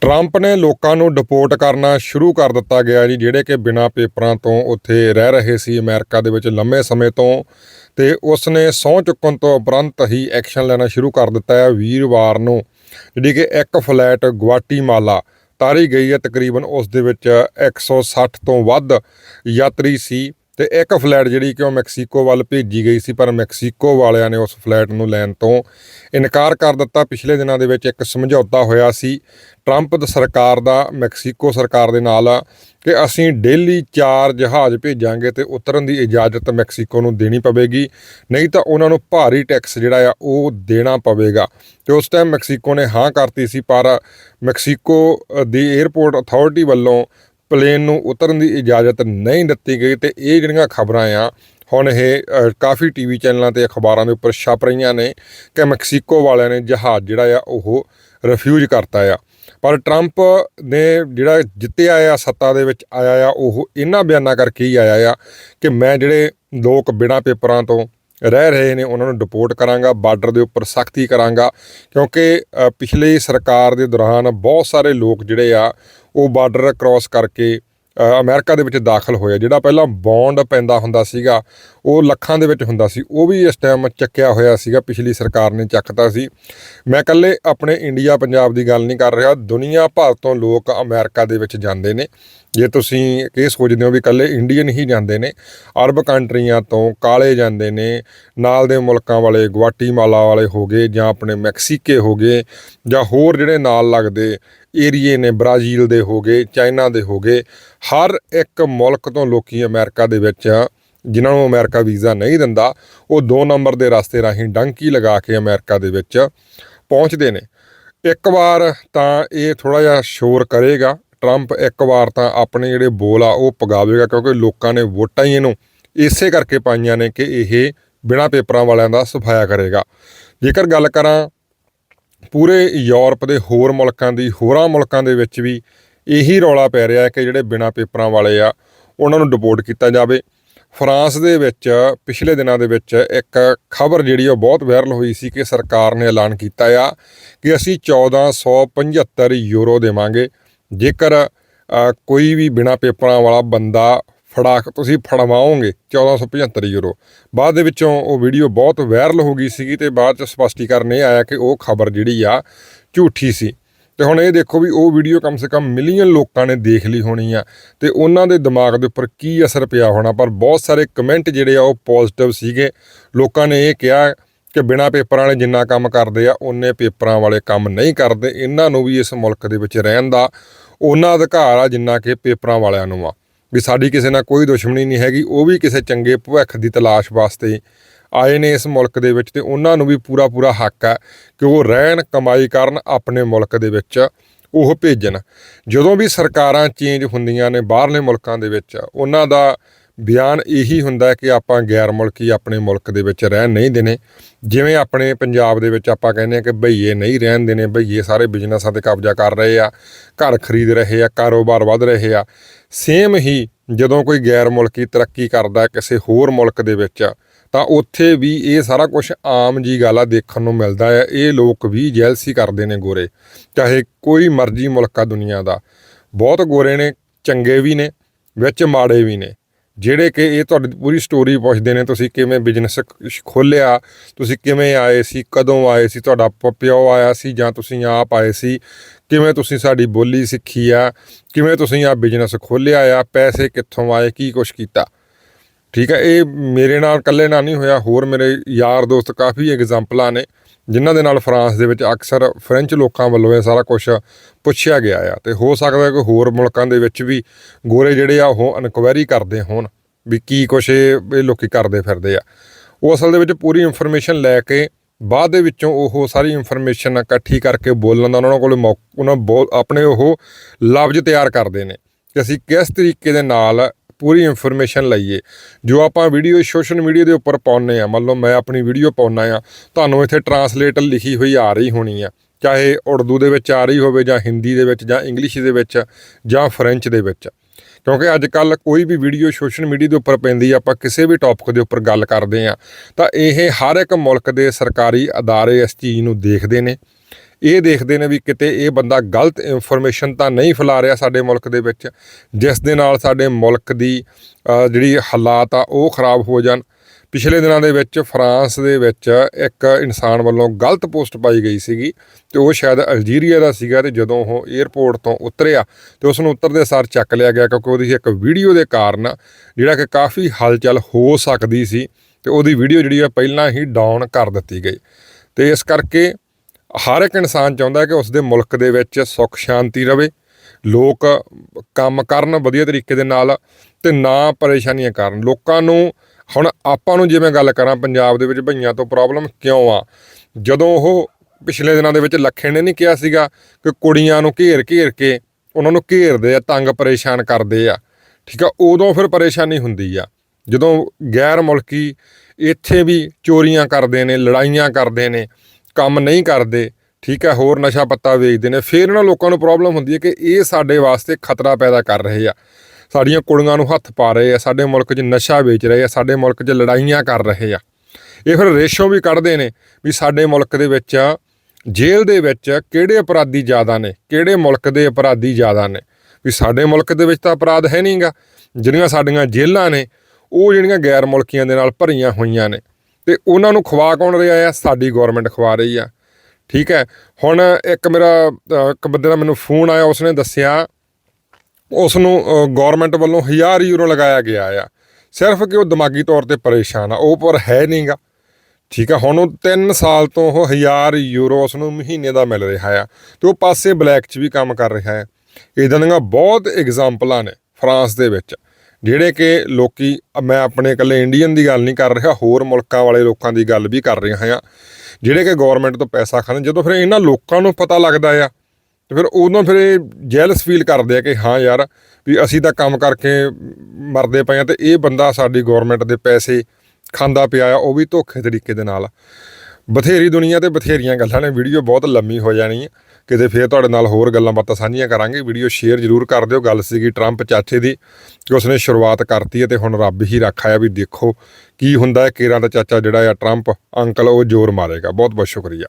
Trump ਨੇ ਲੋਕਾਂ ਨੂੰ ਡਿਪੋਰਟ ਕਰਨਾ ਸ਼ੁਰੂ ਕਰ ਦਿੱਤਾ ਗਿਆ ਜੀ, ਜਿਹੜੇ ਕਿ ਬਿਨਾਂ ਪੇਪਰਾਂ ਤੋਂ ਉੱਥੇ ਰਹਿ ਰਹੇ ਸੀ ਅਮਰੀਕਾ ਦੇ ਵਿੱਚ ਲੰਮੇ ਸਮੇਂ ਤੋਂ। ਤੇ ਉਸ ਨੇ ਸਹੁੰ ਚੁੱਕਣ ਤੋਂ ਉਪਰੰਤ ਹੀ ਐਕਸ਼ਨ ਲੈਣਾ ਸ਼ੁਰੂ ਕਰ ਦਿੱਤਾ ਹੈ ਵੀਰਵਾਰ ਨੂੰ, ਜਿਹੜੀ ਕਿ ਇੱਕ ਫਲੈਟ ਗੁਆਟੀਮਾਲਾ ਤਾਰੀ ਗਈ ਹੈ। ਤਕਰੀਬਨ ਉਸ ਦੇ ਵਿੱਚ 160 ਤੋਂ ਵੱਧ ਯਾਤਰੀ ਸੀ। ਤੇ ਇੱਕ ਫਲੈਟ ਜਿਹੜੀ ਕਿ ਉਹ ਮੈਕਸੀਕੋ ਵੱਲ ਭੇਜੀ ਗਈ ਸੀ, ਪਰ ਮੈਕਸੀਕੋ ਵਾਲਿਆਂ ਨੇ ਉਸ ਫਲੈਟ ਨੂੰ ਲੈਣ ਤੋਂ ਇਨਕਾਰ ਕਰ ਦਿੱਤਾ। ਪਿਛਲੇ ਦਿਨਾਂ ਦੇ ਵਿੱਚ ਇੱਕ ਸਮਝੌਤਾ ਹੋਇਆ ਸੀ, ਟਰੰਪ ਦੀ ਸਰਕਾਰ ਦਾ, ਮੈਕਸੀਕੋ ਸਰਕਾਰ ਦੇ ਨਾਲ, ਕਿ ਅਸੀਂ ਡੇਲੀ ਚਾਰ ਜਹਾਜ਼ ਭੇਜਾਂਗੇ ਤੇ ਉਤਰਨ ਦੀ ਇਜਾਜ਼ਤ ਮੈਕਸੀਕੋ ਨੂੰ ਦੇਣੀ ਪਵੇਗੀ। ਨਹੀਂ ਤਾਂ ਉਹਨਾਂ ਨੂੰ ਭਾਰੀ ਟੈਕਸ ਜਿਹੜਾ ਆ, ਉਹ ਦੇਣਾ ਪਵੇਗਾ। ਤੇ ਉਸ ਟਾਈਮ ਮੈਕਸੀਕੋ ਨੇ ਹਾਂ ਕਰਤੀ ਸੀ, ਪਰ ਮੈਕਸੀਕੋ ਦੀ 에ਅਰਪੋਰਟ ਅਥਾਰਟੀ ਵੱਲੋਂ ਪਲੇਨ ਨੂੰ ਉਤਰਨ ਦੀ ਇਜਾਜ਼ਤ ਨਹੀਂ ਦਿੱਤੀ ਗਈ ਤੇ ਇਹ ਜਿਹੜੀਆਂ ਖਬਰਾਂ ਆ ਹੁਣ ਇਹ ਅ, ਕਾਫੀ ਟੀਵੀ ਚੈਨਲਾਂ ਤੇ ਅਖਬਾਰਾਂ ਦੇ ਉੱਪਰ ਛਪ ਰਹੀਆਂ ਨੇ ਕਿ ਮੈਕਸੀਕੋ ਵਾਲਿਆਂ ਨੇ ਜਹਾਜ਼ ਜਿਹੜਾ ਆ ਉਹ ਰਿਫਿਊਜ਼ ਕਰਤਾ ਆ। ਪਰ ਟਰੰਪ ਨੇ ਜਿਹੜਾ ਜਿੱਤਿਆ ਆ ਸੱਤਾ ਦੇ ਵਿੱਚ ਆਇਆ ਆ ਉਹ ਇਹਨਾਂ ਬਿਆਨਾਂ ਕਰਕੇ ਹੀ ਆਇਆ ਆ ਕਿ ਮੈਂ ਜਿਹੜੇ ਲੋਕ ਬਿਨਾਂ ਪੇਪਰਾਂ ਤੋਂ ਰਹਿ ਰਹੇ ਨੇ ਉਹਨਾਂ ਨੂੰ ਡਿਪੋਰਟ ਕਰਾਂਗਾ ਬਾਰਡਰ ਦੇ ਉੱਪਰ ਸਖਤੀ ਕਰਾਂਗਾ ਕਿਉਂਕਿ ਅ, ਪਿਛਲੀ ਸਰਕਾਰ ਦੇ ਦੌਰਾਨ ਬਹੁਤ ਸਾਰੇ ਲੋਕ ਜਿਹੜੇ ਆ ਉਹ ਬਾਰਡਰ ਕ੍ਰਾਸ ਕਰਕੇ ਅ, ਅਮਰੀਕਾ ਦੇ ਵਿੱਚ ਦਾਖਲ ਹੋਇਆ। ਜਿਹੜਾ ਪਹਿਲਾਂ ਬੌਂਡ ਪੈਂਦਾ ਹੁੰਦਾ ਸੀਗਾ ਉਹ ਲੱਖਾਂ ਦੇ ਵਿੱਚ ਹੁੰਦਾ ਸੀ। ਉਹ ਵੀ ਇਸ ਟਾਈਮ ਚੱਕਿਆ ਹੋਇਆ ਸੀਗਾ। ਪਿਛਲੀ ਸਰਕਾਰ ਨੇ ਚੱਕਤਾ ਸੀ। ਮੈਂ ਇਕੱਲੇ ਆਪਣੇ ਇੰਡੀਆ ਪੰਜਾਬ ਦੀ ਗੱਲ ਨਹੀਂ ਕਰ ਰਿਹਾ। ਦੁਨੀਆ ਭਰ ਤੋਂ ਲੋਕ ਅਮਰੀਕਾ ਦੇ ਵਿੱਚ ਜਾਂਦੇ ਨੇ। ਜੇ ਤੁਸੀਂ ਇਹ ਸੋਚਦੇ ਹੋ ਵੀ ਇਕੱਲੇ ਇੰਡੀਅਨ ਹੀ ਜਾਂਦੇ ਨੇ ਅਰਬ ਕੰਟਰੀਆਂ ਤੋਂ ਕਾਲੇ ਜਾਂਦੇ ਨੇ ਨਾਲ ਦੇ ਮੁਲਕਾਂ ਵਾਲੇ ਗੁਆਟੀਮਾਲਾ ਵਾਲੇ ਹੋ ਗਏ ਜਾਂ ਆਪਣੇ ਮੈਕਸੀਕੇ ਹੋ ਗਏ ਜਾਂ ਹੋਰ ਜਿਹੜੇ ਨਾਲ ਲੱਗਦੇ ਏਰੀਏ ਨੇ, ਬ੍ਰਾਜ਼ੀਲ ਦੇ ਹੋ ਗਏ, ਚਾਈਨਾ ਦੇ ਹੋ ਗਏ, ਹਰ ਇੱਕ ਮੁਲਕ ਤੋਂ ਲੋਕੀ ਅਮਰੀਕਾ ਦੇ ਵਿੱਚ ਜਿਨ੍ਹਾਂ ਨੂੰ ਅਮਰੀਕਾ ਵੀਜ਼ਾ ਨਹੀਂ ਦਿੰਦਾ, ਉਹ ਦੋ ਨੰਬਰ ਦੇ ਰਸਤੇ ਰਾਹੀਂ ਡੰਕੀ ਲਗਾ ਕੇ ਅਮਰੀਕਾ ਦੇ ਵਿੱਚ ਪਹੁੰਚਦੇ ਨੇ। ਇੱਕ ਵਾਰ ਤਾਂ ਇਹ ਥੋੜਾ ਜਿਹਾ ਸ਼ੋਰ ਕਰੇਗਾ, ਟਰੰਪ ਇੱਕ ਵਾਰ ਤਾਂ ਆਪਣੇ ਜਿਹੜੇ ਬੋਲ ਆ, ਉਹ ਪਗਾਵੇਗਾ ਕਿਉਂਕਿ ਲੋਕਾਂ ਨੇ ਵੋਟਾਂ ਹੀ ਇਹਨੂੰ ਇਸੇ ਕਰਕੇ ਪਾਈਆਂ ਨੇ ਕਿ ਇਹ ਬਿਨਾਂ ਪੇਪਰਾਂ ਵਾਲਿਆਂ ਦਾ ਸਫਾਇਆ ਕਰੇਗਾ। ਜੇਕਰ ਗੱਲ ਕਰਾਂ ਪੂਰੇ ਯੂਰਪ ਦੇ ਹੋਰ ਮੁਲਕਾਂ ਦੀ, ਹੋਰਾਂ ਮੁਲਕਾਂ ਦੇ ਵਿੱਚ ਵੀ ਇਹੀ ਰੌਲਾ ਪੈ ਰਿਹਾ ਹੈ ਕਿ ਜਿਹੜੇ ਬਿਨਾਂ ਪੇਪਰਾਂ ਵਾਲੇ ਆ, ਉਹਨਾਂ ਨੂੰ ਡਿਪੋਰਟ ਕੀਤਾ ਜਾਵੇ। ਫਰਾਂਸ ਦੇ ਵਿੱਚ ਪਿਛਲੇ ਦਿਨਾਂ ਦੇ ਵਿੱਚ ਇੱਕ ਖਬਰ ਜਿਹੜੀ ਉਹ ਬਹੁਤ ਵਾਇਰਲ ਹੋਈ ਸੀ ਕਿ ਸਰਕਾਰ ਨੇ ਐਲਾਨ ਕੀਤਾ ਆ ਕਿ ਅਸੀਂ 1475 ਯੂਰੋ ਦੇਵਾਂਗੇ। ਜੇਕਰ ਕੋਈ ਵੀ ਬਿਨਾਂ ਪੇਪਰਾਂ ਵਾਲਾ ਬੰਦਾ ਫੜਾ ਤੁਸੀਂ ਫੜਵਾਓਗੇ 1475 ਯੂਰੋ ਬਾਅਦ ਦੇ ਵਿੱਚੋਂ ਉਹ ਵੀਡੀਓ ਬਹੁਤ ਵਾਇਰਲ ਹੋ ਗਈ ਸੀਗੀ ਤੇ ਬਾਅਦ ਚ ਸਪਸ਼ਟੀਕਰਨ ਇਹ ਆਇਆ ਕਿ ਉਹ ਖਬਰ ਜਿਹੜੀ ਆ ਝੂਠੀ ਸੀ। ਤੇ ਹੁਣ ਇਹ ਦੇਖੋ ਵੀ ਉਹ ਵੀਡੀਓ ਕਮ ਸੇ ਕਮ ਮਿਲੀਅਨ ਲੋਕਾਂ ਨੇ ਦੇਖ ਲਈ ਹੋਣੀ ਆ। ਤੇ ਉਹਨਾਂ ਦੇ ਦਿਮਾਗ ਦੇ ਉੱਪਰ ਕੀ ਅਸਰ ਪਿਆ ਹੋਣਾ? ਪਰ ਬਹੁਤ ਸਾਰੇ ਕਮੈਂਟ ਜਿਹੜੇ ਆ ਉਹ ਪੋਜ਼ਿਟਿਵ ਸੀਗੇ। ਲੋਕਾਂ ਨੇ ਇਹ ਕਿਹਾ ਕਿ ਬਿਨਾਂ ਪੇਪਰਾਂ ਵਾਲੇ ਜਿੰਨਾ ਕੰਮ ਕਰਦੇ ਆ ਉਹਨੇ ਪੇਪਰਾਂ ਵਾਲੇ ਕੰਮ ਨਹੀਂ ਕਰਦੇ। ਇਹਨਾਂ ਨੂੰ ਵੀ ਇਸ ਮੁਲਕ ਦੇ ਵਿੱਚ ਰਹਿਣ ਦਾ ਉਹਨਾਂ ਅਧਿਕਾਰ ਆ ਜਿੰਨਾ ਕਿ ਪੇਪਰਾਂ ਵਾਲਿਆਂ ਨੂੰ ਆ। ਵੀ ਸਾਡੀ ਕਿਸੇ ਨਾਲ ਕੋਈ ਦੁਸ਼ਮਣੀ ਨਹੀਂ ਹੈਗੀ, ਉਹ ਵੀ ਕਿਸੇ ਚੰਗੇ ਭਵਿੱਖ ਦੀ ਤਲਾਸ਼ ਵਾਸਤੇ ਆਏ ਨੇ ਇਸ ਮੁਲਕ ਦੇ ਵਿੱਚ ਤੇ ਉਹਨਾਂ ਨੂੰ ਵੀ ਪੂਰਾ ਪੂਰਾ ਹੱਕ ਹੈ ਕਿ ਉਹ ਰਹਿਣ ਕਮਾਈ ਕਰਨ ਆਪਣੇ ਮੁਲਕ ਦੇ ਵਿੱਚ ਉਹ ਭੇਜਣ। ਜਦੋਂ ਵੀ ਸਰਕਾਰਾਂ ਚੇਂਜ ਹੁੰਦੀਆਂ ਨੇ ਬਾਹਰਲੇ ਮੁਲਕਾਂ ਦੇ ਵਿੱਚ, ਉਹਨਾਂ ਦਾ ਬਿਆਨ ਇਹੀ ਹੁੰਦਾ ਕਿ ਆਪਾਂ ਗੈਰ ਮੁਲਕੀ ਆਪਣੇ ਮੁਲਕ ਦੇ ਵਿੱਚ ਰਹਿਣ ਨਹੀਂ ਦੇਣੇ ਜਿਵੇਂ ਆਪਣੇ ਪੰਜਾਬ ਦੇ ਵਿੱਚ ਆਪਾਂ ਕਹਿੰਦੇ ਆ ਕਿ ਭਈਏ ਨਹੀਂ ਰਹਿਣ ਦੇਣੇ ਭਈਏ ਸਾਰੇ ਬਿਜ਼ਨਸਾਂ ਤੇ ਕਬਜ਼ਾ ਕਰ ਰਹੇ ਆ, ਘਰ ਖਰੀਦ ਰਹੇ ਆ, ਕਾਰੋਬਾਰ ਵੱਧ ਰਹੇ ਆ। ਸੇਮ ਹੀ ਜਦੋਂ ਕੋਈ ਗੈਰ ਮੁਲਕੀ ਤਰੱਕੀ ਕਰਦਾ ਕਿਸੇ ਹੋਰ ਮੁਲਕ ਦੇ ਵਿੱਚ, ਤਾਂ ਉੱਥੇ ਵੀ ਇਹ ਸਾਰਾ ਕੁਝ ਆਮ ਜੀ ਗੱਲ ਆ, ਦੇਖਣ ਨੂੰ ਮਿਲਦਾ ਹੈ ਇਹ ਲੋਕ ਵੀ ਜੈਲਸੀ ਕਰਦੇ ਨੇ ਗੋਰੇ, ਚਾਹੇ ਕੋਈ ਮਰਜ਼ੀ ਮੁਲਕ ਆ ਦੁਨੀਆ ਦਾ। ਬਹੁਤ ਗੋਰੇ ਨੇ, ਚੰਗੇ ਵੀ ਨੇ, ਵਿੱਚ ਮਾੜੇ ਵੀ ਨੇ। ਜਿਹੜੇ ਕਿ ਇਹ ਤੁਹਾਡੀ ਪੂਰੀ ਸਟੋਰੀ ਪੁੱਛਦੇ ਨੇ, ਤੁਸੀਂ ਕਿਵੇਂ ਬਿਜ਼ਨਸ ਖੋਲਿਆ ਤੁਸੀਂ ਕਿਵੇਂ ਆਏ ਸੀ, ਕਦੋਂ ਆਏ ਸੀ, ਤੁਹਾਡਾ ਪ- ਪਿਓ ਆਇਆ ਸੀ ਜਾਂ ਤੁਸੀਂ ਆਪ ਆਏ ਸੀ, ਕਿਵੇਂ ਤੁਸੀਂ ਸਾਡੀ ਬੋਲੀ ਸਿੱਖੀ ਆ, ਕਿਵੇਂ ਤੁਸੀਂ ਆ ਬਿਜ਼ਨਸ ਖੋਲਿਆ ਆ, ਪੈਸੇ ਕਿੱਥੋਂ ਆਏ, ਕੀ ਕੁਛ ਕੀਤਾ। ਠੀਕ ਹੈ, ਇਹ ਮੇਰੇ ਨਾਲ ਇਕੱਲੇ ਨਾਲ ਨਹੀਂ ਹੋਇਆ, ਹੋਰ ਮੇਰੇ ਯਾਰ ਦੋਸਤ ਕਾਫੀ ਐਗਜ਼ਾਮਪਲਾਂ ਨੇ। ਜਿਨ੍ਹਾਂ ਦੇ ਨਾਲ ਫਰਾਂਸ ਦੇ ਵਿੱਚ ਅਕਸਰ ਫ੍ਰੈਂਚ ਲੋਕਾਂ ਵੱਲੋਂ ਇਹ ਸਾਰਾ ਕੁਝ ਪੁੱਛਿਆ ਗਿਆ ਆ। ਤੇ ਹੋ ਸਕਦਾ ਕਿ ਹੋਰ ਮੁਲਕਾਂ ਦੇ ਵਿੱਚ ਵੀ ਗੋਰੇ ਜਿਹੜੇ ਆ ਉਹ ਇਨਕੁਆਇਰੀ ਕਰਦੇ ਹੋਣ ਵੀ ਕੀ ਕੁਛ ਇਹ ਇਹ ਲੋਕੀ ਕਰਦੇ ਫਿਰਦੇ ਆ। ਉਹ ਅਸਲ ਦੇ ਵਿੱਚ ਪੂਰੀ ਇਨਫੋਰਮੇਸ਼ਨ ਲੈ ਕੇ ਬਾਅਦ ਦੇ ਵਿੱਚੋਂ ਉਹ ਸਾਰੀ ਇਨਫੋਰਮੇਸ਼ਨ ਇਕੱਠੀ ਕਰਕੇ ਬੋਲਣ ਦਾ ਉਹਨਾਂ ਕੋਲ ਮੌਕ- ਉਹਨਾਂ ਬੋਲ ਆਪਣੇ ਉਹ ਲਫ਼ਜ਼ ਤਿਆਰ ਕਰਦੇ ਨੇ ਕਿ ਅਸੀਂ ਕਿਸ ਤਰੀਕੇ ਦੇ ਨਾਲ ਪੂਰੀ ਇਨਫੋਰਮੇਸ਼ਨ ਲਈਏ। ਜੋ ਆਪਾਂ ਵੀਡੀਓ ਸੋਸ਼ਲ ਮੀਡੀਆ ਦੇ ਉੱਪਰ ਪਾਉਂਦੇ ਆ ਮੰਨ ਲਓ ਮੈਂ ਆਪਣੀ ਵੀਡੀਓ ਪਾਉਣਾ ਆ ਤੁਹਾਨੂੰ ਇੱਥੇ ਟਰਾਂਸਲੇਟ ਲਿਖੀ ਹੋਈ ਆ ਰਹੀ ਹੋਣੀ ਆ। ਚਾਹੇ ਉਰਦੂ ਦੇ ਵਿੱਚ ਆ ਰਹੀ ਹੋਵੇ ਜਾਂ ਹਿੰਦੀ ਦੇ ਵਿੱਚ ਜਾਂ ਇੰਗਲਿਸ਼ ਦੇ ਵਿੱਚ ਜਾਂ ਫ੍ਰੈਂਚ ਦੇ ਵਿੱਚ। ਕਿਉਂਕਿ ਅੱਜ ਕੱਲ ਕੋਈ ਵੀ ਵੀਡੀਓ ਸੋਸ਼ਲ ਮੀਡੀਆ ਦੇ ਉੱਪਰ ਪੈਂਦੀ ਆਪਾਂ ਕਿਸੇ ਵੀ ਟੌਪਿਕ ਦੇ ਉੱਪਰ ਗੱਲ ਕਰਦੇ ਆ ਤਾਂ ਇਹ ਹਰ ਇੱਕ ਮੁਲਕ ਦੇ ਸਰਕਾਰੀ ਅਦਾਰੇ ਇਸ ਚੀਜ਼ ਨੂੰ ਦੇਖਦੇ ਨੇ। ਇਹ ਦੇਖਦੇ ਨੇ ਵੀ ਕਿਤੇ ਇਹ ਬੰਦਾ ਗਲਤ ਇਨਫੋਰਮੇਸ਼ਨ ਤਾਂ ਨਹੀਂ ਫੈਲਾ ਰਿਹਾ ਸਾਡੇ ਮੁਲਕ ਦੇ ਵਿੱਚ, ਜਿਸ ਦੇ ਨਾਲ ਸਾਡੇ ਮੁਲਕ ਦੀ ਜਿਹੜੀ ਹਾਲਾਤ ਆ ਉਹ ਖਰਾਬ ਹੋ ਜਾਣ। ਪਿਛਲੇ ਦਿਨਾਂ ਦੇ ਵਿੱਚ ਫਰਾਂਸ ਦੇ ਵਿੱਚ ਇੱਕ ਇਨਸਾਨ ਵੱਲੋਂ ਗਲਤ ਪੋਸਟ ਪਾਈ ਗਈ ਸੀਗੀ ਤੇ ਉਹ ਸ਼ਾਇਦ ਅਲਜੀਰੀਆ ਦਾ ਸੀਗਾ ਤੇ ਜਦੋਂ ਉਹ 에ਅਰਪੋਰਟ ਤੋਂ ਉਤਰਿਆ ਤੇ ਉਸ ਨੂੰ ਉਤਰਦੇ ਸਾਰ ਚੱਕ ਲਿਆ ਗਿਆ ਕਿਉਂਕਿ ਉਹਦੀ ਇੱਕ ਵੀਡੀਓ ਦੇ ਕਾਰਨ ਜਿਹੜਾ ਕਿ ਕਾਫੀ ਹਲਚਲ ਹੋ ਸਕਦੀ ਸੀ ਤੇ ਉਹਦੀ ਵੀਡੀਓ ਜਿਹੜੀ ਆ ਪਹਿਲਾਂ ਹੀ ਡਾਊਨ ਕਰ ਦਿੱਤੀ ਗਈ। ਤੇ ਇਸ ਕਰਕੇ ਹਰ ਇੱਕ ਇਨਸਾਨ ਚਾਹੁੰਦਾ ਕਿ ਉਸ ਦੇ ਮੁਲਕ ਦੇ ਵਿੱਚ ਸੁੱਖ, ਸ਼ਾਂਤੀ ਰਵੇ। ਲੋਕ ਕੰਮ ਕਰਨ ਵਧੀਆ ਤਰੀਕੇ ਦੇ ਨਾਲ ਤੇ ਨਾ ਪਰੇਸ਼ਾਨੀਆਂ ਕਰਨ। ਲੋਕਾਂ ਨੂੰ ਹੁਣ ਆਪਾਂ ਨੂੰ ਜਿਵੇਂ ਗੱਲ ਕਰਾਂ, ਪੰਜਾਬ ਦੇ ਵਿੱਚ ਭਈਆਂ ਤੋਂ ਪ੍ਰੋਬਲਮ ਕਿਉਂ ਆ? ਜਦੋਂ ਉਹ ਪਿਛਲੇ ਦਿਨਾਂ ਦੇ ਵਿੱਚ ਲੱਖੇ ਨੇ ਨਹੀਂ ਕਿਹਾ ਸੀਗਾ ਕਿ ਕੁੜੀਆਂ ਨੂੰ ਘੇਰ ਘੇਰ ਕੇ ਉਹਨਾਂ ਨੂੰ ਘੇਰਦੇ ਆ, ਤੰਗ ਪਰੇਸ਼ਾਨ ਕਰਦੇ ਆ। ਠੀਕ ਆ, ਉਦੋਂ ਫਿਰ ਪਰੇਸ਼ਾਨੀ ਹੁੰਦੀ ਆ। ਜਦੋਂ ਗੈਰ ਮੁਲਕੀ ਇੱਥੇ ਵੀ ਚੋਰੀਆਂ ਕਰਦੇ ਨੇ, ਲੜਾਈਆਂ ਕਰਦੇ ਨੇ ਕੰਮ ਨਹੀਂ ਕਰਦੇ, ਠੀਕ ਹੈ, ਹੋਰ ਨਸ਼ਾ ਪੱਤਾ ਵੇਚਦੇ ਨੇ, ਫਿਰ ਇਹਨਾਂ ਲੋਕਾਂ ਨੂੰ ਪ੍ਰੋਬਲਮ ਹੁੰਦੀ ਹੈ ਕਿ ਇਹ ਸਾਡੇ ਵਾਸਤੇ ਖਤਰਾ ਪੈਦਾ ਕਰ ਰਹੇ ਆ। ਸਾਡੀਆਂ ਕੁੜੀਆਂ ਨੂੰ ਹੱਥ ਪਾ ਰਹੇ ਆ, ਸਾਡੇ ਮੁਲਕ 'ਚ ਨਸ਼ਾ ਵੇਚ ਰਹੇ ਆ, ਸਾਡੇ ਮੁਲਕ 'ਚ ਲੜਾਈਆਂ ਕਰ ਰਹੇ ਆ। ਇਹ ਫਿਰ ਰੇਸ਼ੋ ਵੀ ਕੱਢਦੇ ਨੇ ਵੀ ਸਾਡੇ ਮੁਲਕ ਦੇ ਵਿੱਚ, ਜੇਲ੍ਹ ਦੇ ਵਿੱਚ ਕਿਹੜੇ ਅਪਰਾਧੀ ਜ਼ਿਆਦਾ ਨੇ, ਕਿਹੜੇ ਮੁਲਕ ਦੇ ਅਪਰਾਧੀ ਜ਼ਿਆਦਾ ਨੇ। ਵੀ ਸਾਡੇ ਮੁਲਕ ਦੇ ਵਿੱਚ ਤਾਂ ਅਪਰਾਧ ਹੈ ਨਹੀਂਗਾ ਜਿਹੜੀਆਂ ਸਾਡੀਆਂ ਜੇਲ੍ਹਾਂ ਨੇ, ਉਹ ਜਿਹੜੀਆਂ ਗੈਰ ਮੁਲਕੀਆਂ ਦੇ ਨਾਲ ਭਰੀਆਂ ਹੋਈਆਂ ਨੇ। ਤੇ ਉਹਨਾਂ ਨੂੰ ਖਵਾ ਕੌਣ ਰਿਹਾ ਆ? ਸਾਡੀ ਗਵਰਨਮੈਂਟ ਖਵਾ ਰਹੀ ਆ। ਠੀਕ ਹੈ? ਹੁਣ ਇੱਕ ਮੇਰਾ ਇੱਕ ਬੰਦੇ ਦਾ ਮੈਨੂੰ ਫੋਨ ਆਇਆ, ਉਸਨੇ ਦੱਸਿਆ ਉਸ ਨੂੰ ਗਵਰਨਮੈਂਟ ਵੱਲੋਂ 1000 ਯੂਰੋ ਲਗਾਇਆ ਗਿਆ ਆ। ਸਿਰਫ ਕਿ ਉਹ ਦਿਮਾਗੀ ਤੌਰ ਤੇ ਪਰੇਸ਼ਾਨ ਆ, ਉਹ ਪਰ ਹੈ ਨਹੀਂਗਾ। ਠੀਕ ਆ, ਹੁਣ ਉਹ 3 ਸਾਲ ਤੋਂ ਉਹ 1000 ਯੂਰੋ ਉਸ ਨੂੰ ਮਹੀਨੇ ਦਾ ਮਿਲ ਰਿਹਾ ਆ ਤੇ ਉਹ ਪਾਸੇ ਬਲੈਕ 'ਚ ਵੀ ਕੰਮ ਕਰ ਰਿਹਾ ਹੈ ਇਦਾਂ ਦੀਆਂ ਬਹੁਤ ਐਗਜ਼ਾਮਪਲਾਂ ਨੇ, ਫਰਾਂਸ ਦੇ ਵਿੱਚ। ਜਿਹੜੇ ਕਿ ਲੋਕੀ ਮੈਂ ਆਪਣੇ ਇਕੱਲੇ ਇੰਡੀਅਨ ਦੀ ਗੱਲ ਨਹੀਂ ਕਰ ਰਿਹਾ, ਹੋਰ ਮੁਲਕਾਂ ਵਾਲੇ ਲੋਕਾਂ ਦੀ ਗੱਲ ਵੀ ਕਰ ਰਿਹਾ ਹਾਂ। ਜਿਹੜੇ ਕਿ ਗਵਰਨਮੈਂਟ ਤੋਂ ਪੈਸਾ ਖਾਂਦੇ, ਜਦੋਂ ਫਿਰ ਇਹਨਾਂ ਲੋਕਾਂ ਨੂੰ ਪਤਾ ਲੱਗਦਾ ਆ, ਤੇ ਫਿਰ ਉਦੋਂ ਫਿਰ ਇਹ ਜੈਲਸ ਫੀਲ ਕਰਦੇ ਆ ਕਿ ਹਾਂ ਯਾਰ, ਵੀ ਅਸੀਂ ਤਾਂ ਕੰਮ ਕਰਕੇ ਮਰਦੇ ਪਏ ਆ ਤੇ ਇਹ ਬੰਦਾ ਸਾਡੀ ਗਵਰਨਮੈਂਟ ਦੇ ਪੈਸੇ ਖਾਂਦਾ ਪਿਆ ਆ, ਉਹ ਵੀ ਧੋਖੇ ਤਰੀਕੇ ਦੇ ਨਾਲ। ਬਥੇਰੀ ਦੁਨੀਆ ਤੇ ਬਥੇਰੀਆਂ ਗੱਲਾਂ ਨੇ ਵੀਡੀਓ ਬਹੁਤ ਲੰਮੀ ਹੋ ਜਾਣੀ ਹੈ ਕਿਤੇ ਫੇਰ ਤੁਹਾਡੇ ਨਾਲ ਹੋਰ ਗੱਲਾਂ ਬਾਤਾਂ ਸਾਂਝੀਆਂ ਕਰਾਂਗੇ। ਵੀਡੀਓ ਸ਼ੇਅਰ ਜ਼ਰੂਰ ਕਰ ਦਿਓ। ਗੱਲ ਸੀਗੀ ਟਰੰਪ ਚਾਚੇ ਦੀ ਕਿ ਉਸਨੇ ਸ਼ੁਰੂਆਤ ਕਰਤੀ ਹੈ ਤੇ ਹੁਣ ਰੱਬ ਹੀ ਰੱਖਾ ਆ ਵੀ ਦੇਖੋ ਕੀ ਹੁੰਦਾ ਹੈ। ਕੇਰਾਂ ਦਾ ਚਾਚਾ ਜਿਹੜਾ ਆ, ਟਰੰਪ, ਅੰਕਲ, ਉਹ ਜ਼ੋਰ ਮਾਰੇਗਾ। ਬਹੁਤ ਬਹੁਤ ਸ਼ੁਕਰੀਆ।